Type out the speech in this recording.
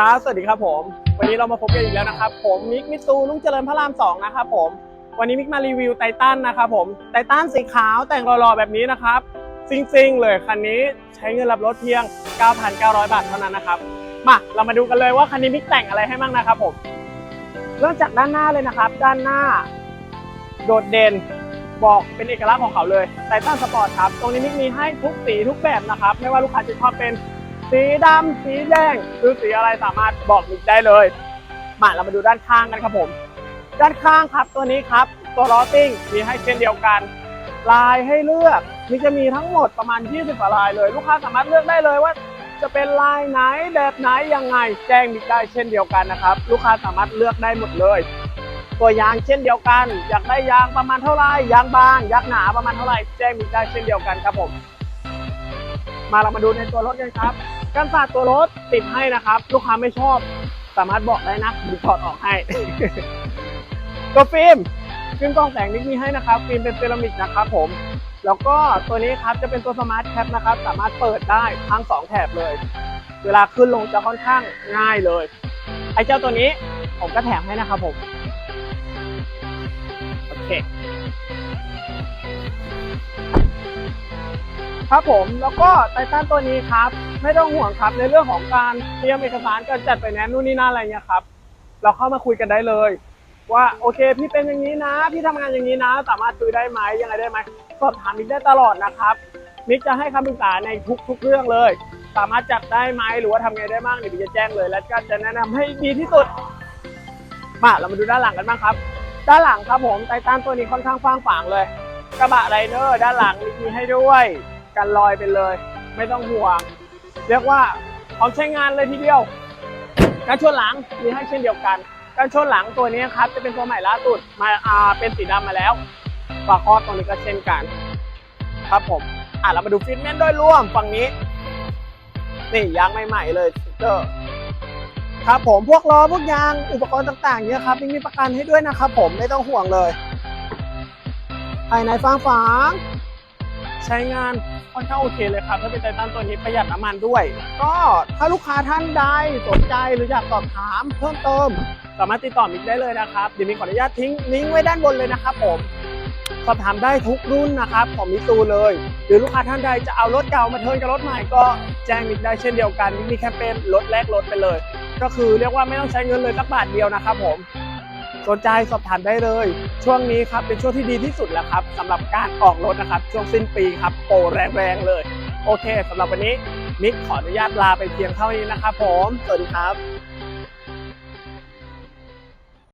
ครับ สวัสดีครับผม วันนี้เรามาพบกันอีกแล้วนะครับ ผมมิกมิตูลุงเจริญพระรามสองนะครับผม วันนี้มิกมารีวิวไททันนะครับผม ไททันสีขาวแต่งหล่อๆแบบนี้นะครับซิงๆ เลยคันนี้ใช้เงินรับรถเพียง 9,900 บาทเท่านั้นนะครับ มาเรามาดูกันเลยว่าคันนี้มิกแต่งอะไรให้บ้างนะครับผม เริ่มจากด้านหน้าเลยนะครับ ด้านหน้า โดดเด่นบอกเป็นเอกลักษณ์ของเขาเลยไททันสปอร์ตครับ ตรงนี้มิกมีให้ทุกสีทุกแบบนะครับ ไม่ว่าลูกค้าจะชอบเป็น สีดำสีแดงหรือสีอะไรสามารถบอกมิกได้เลยมาเรามาดูด้านข้างกันครับผม ด้านข้างครับตัวนี้ครับ ตัวล้อติ้งมีให้เช่นเดียวกัน ลายให้เลือกมิกจะมีทั้งหมดประมาณ 20กว่าลายเลย ลูกค้าสามารถเลือกได้เลยว่า จะเป็นลายไหนแบบไหนยังไง แจ้งมิกได้เช่นเดียวกันนะครับ ลูกค้าสามารถเลือกได้หมดเลยตัวยางเช่นเดียวกัน อยากได้ยางประมาณเท่าไหร่ยางบางยางหนาประมาณเท่าไหร่แจ้งมิกได้เช่นเดียวกันครับผม มาเรามาดูในตัวรถกันครับการฝาดตัวรถติดให้นะครับ ลูกค้าไม่ชอบ สามารถบอกได้นะมิกถอดออกให้ ตัวฟิล์มฟิล์มกล้องแสงมิกมีให้นะครับ ฟิล์มเป็นเซรามิกนะครับผม แล้วก็ตัวนี้ครับจะเป็นตัวสมาร์ทแคปนะครับ สามารถเปิดได้ทั้งสองแถบเลย เวลาขึ้นลงจะค่อนข้างง่ายเลย ไอ้เจ้าตัวนี้ผมก็แถมให้นะครับผมโอเค ครับผมแล้วก็ไททันตัวนี้ครับ ไม่ต้องห่วงครับในเรื่องของการเตรียมเอกสารการจัดไปแนนนู่นนี่นั่นอะไรเงี้ยครับ เราเข้ามาคุยกันได้เลย ว่าโอเค พี่เป็นอย่างนี้นะ พี่ทำงานอย่างนี้นะ สามารถซื้อได้ไหมยังไงได้ไหมสอบถามมิกได้ตลอดนะครับมิกจะให้คำปรึกษาในทุก ๆ เรื่องเลย สามารถจัดได้ไหมหรือว่าทำไงได้บ้างเดี๋ยวมิกจะแจ้งเลย และก็จะแนะนำให้ดีที่สุดมาเรามาดูด้านหลังกันบ้างครับ ด้านหลังครับผมไททันตัวนี้ค่อนข้างฟ้างฝางเลยกระบะไรเดอร์ด้านหลังมีให้ด้วย กันลอยไปเลย ไม่ต้องห่วง เรียกว่าพร้อมใช้งานเลยทีเดียวการชนหลังมีให้เช่นเดียวกันการชนหลังตัวนี้ครับจะเป็นตัวใหม่ล่าสุดมาอ่าเป็นสีดำมาแล้วฝาครอบตรงนี้ก็เช่นกัน ครับผมอะเรามาดูฟิตเมนต์โดยรวมฝั่งนี้ นี่ยางใหม่ๆเลยสติ๊กเกอร์ครับผมพวกล้อพวกยางอุปกรณ์ต่างๆเนี่ยครับมีประกันให้ด้วยนะครับผมไม่ต้องห่วงเลย ภายในฟางฝาง ใช้งานค่อนข้างโอเคเลยครับถ้าเป็นไททันตัวนี้ประหยัดน้ำมันด้วย ก็ถ้าลูกค้าท่านใดสนใจหรืออยากสอบถามเพิ่มเติม สามารถติดต่อมิกได้เลยนะครับ เดี๋ยวมิกขออนุญาตทิ้งลิงก์ไว้ด้านบนเลยนะครับผมสอบถามได้ทุกรุ่นนะครับของมิตูเลย หรือลูกค้าท่านใดจะเอารถเก่ามาเทิร์นกับรถใหม่ก็แจ้งมิกได้เช่นเดียวกันมิกมีแคมเปญลดแลกรถไปเลย ก็คือเรียกว่าไม่ต้องใช้เงินเลยสักบาทเดียวนะครับผม สนใจสอบถามได้เลย ช่วงนี้ครับเป็นช่วงที่ดีที่สุดแล้วครับสำหรับการออกรถนะครับ ช่วงสิ้นปีครับโปรแรงๆเลย โอเคสำหรับวันนี้มิกขออนุญาตลาไปเพียงเท่านี้นะครับผม สวัสดีครับ